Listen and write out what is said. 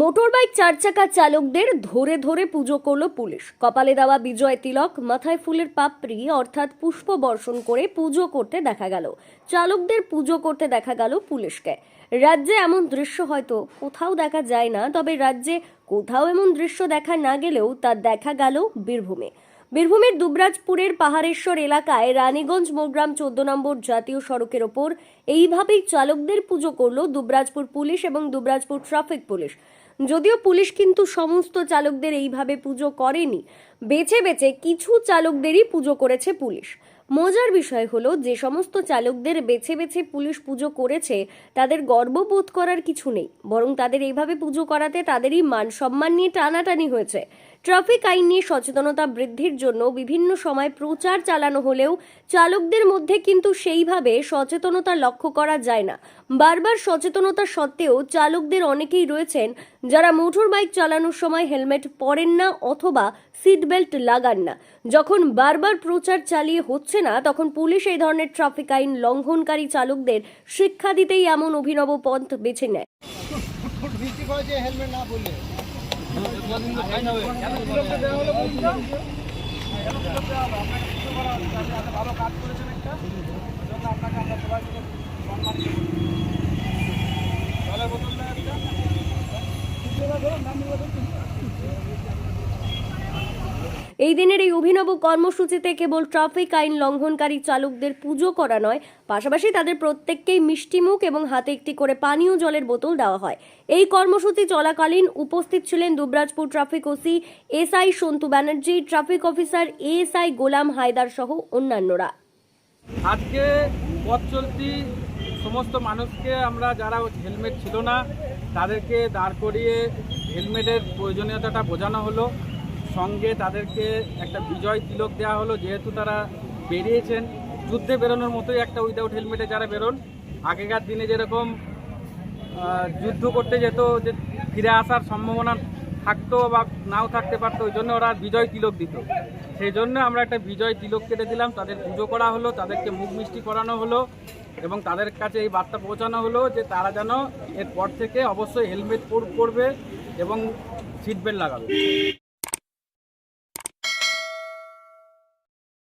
Motorbike চার চাকা চালকদের ধরে ধরে পুজো করল পুলিশ। কপালে দেওয়া বিজয় তিলক, মাথায় ফুলের পাপড়ি, অর্থাৎ পুষ্প বর্ষণ করে পুজো করতে দেখা গেল। চালকদের পুজো করতে দেখা গেল পুলিশকে। রাজ্যে এমন দৃশ্য হয়তো কোথাও দেখা যায় না, তবে রাজ্যে কোথাও এমন দৃশ্য দেখা না গেলেও তা দেখা গেল বীরভূমে। বীরভূমের দুবরাজপুরের পাহাড়েশ্বর এলাকায় রানীগঞ্জ মোগ্রাম চোদ্দ নম্বর জাতীয় সড়কের ওপর এইভাবেই চালকদের পুজো করল দুবরাজপুর পুলিশ এবং দুবরাজপুর ট্রাফিক পুলিশ। যদিও পুলিশ কিন্তু সমস্ত চালকদের এইভাবে পুজো করেনি। বেছে বেছে কিছু চালকদেরই পুজো করেছে পুলিশ। মজার বিষয় হলো, যে সমস্ত চালকদের বেছে বেছে পুলিশ পুজো করেছে, তাদের গর্ববোধ করার কিছু নেই। বরং তাদের এইভাবে পুজো করাতে তাদেরই মান সম্মান নিয়ে টানাটানি হয়েছে। ট্রাফিক আইন নিয়ে সচেতনতা বৃদ্ধির জন্য বিভিন্ন সময় প্রচার চালানো হলেও চালকদের মধ্যে কিন্তু সেইভাবে সচেতনতা লক্ষ্য করা যায় না। বারবার সচেতনতা সত্ত্বেও চালকদের অনেকেই রয়েছেন যারা মোটর বাইক চালানোর সময় হেলমেট পরেন না অথবা সিট বেল্ট লাগান না। যখন বারবার প্রচার চালিয়ে হচ্ছে না, তখন পুলিশ এই ধরনের ট্রাফিক আইন লঙ্ঘনকারী চালকদের শিক্ষা দিতেই এমন অভিনব পন্থ বেছে নেয়। বৃষ্টি করেছে হেলমেট না বললে এই দিনের এই অভিনব কর্মসূচিতে কেবল ট্রাফিক আইন লঙ্ঘনকারী চালকদের পুজো করা নয়, পাশাপাশি তাদের প্রত্যেককেই মিষ্টিমুখ এবং হাতে একটি করে পানীয় জলের বোতল দেওয়া হয়। এই কর্মসূচি চলাকালীন উপস্থিত ছিলেন Dubrajpur traffic OC SI Santu Banerjee, traffic officer ASI Golam Haidar সহ অন্যান্যরা। আজকে পথ চলতি সমস্ত মানুষকে আমরা যারা হেলমেট ছিল না, তাদেরকে দাঁড় করিয়ে হেলমেটের প্রয়োজনীয়তাটা বোঝানো হলো। সঙ্গে তাদেরকে একটা বিজয় তিলক দেওয়া হলো। যেহেতু তারা বেরিয়েছেন, যুদ্ধে বেরোনোর মতোই একটা উইদাউট হেলমেটে যারা বেরোন, আগেকার দিনে যেরকম যুদ্ধ করতে যেত, যে ফিরে আসার সম্ভাবনা থাকতো বা নাও থাকতে পারতো, ওই জন্য ওরা বিজয় তিলক দিত। সেই জন্য আমরা একটা বিজয় তিলক কেটে দিলাম। তাদের পুজো করা হলো, তাদেরকে মুখ মিষ্টি করানো হলো এবং তাদের কাছে এই বার্তা পৌঁছানো হলো যে তারা যেন এরপর থেকে অবশ্যই হেলমেট পরবে এবং সিট বেল্ট লাগাবে।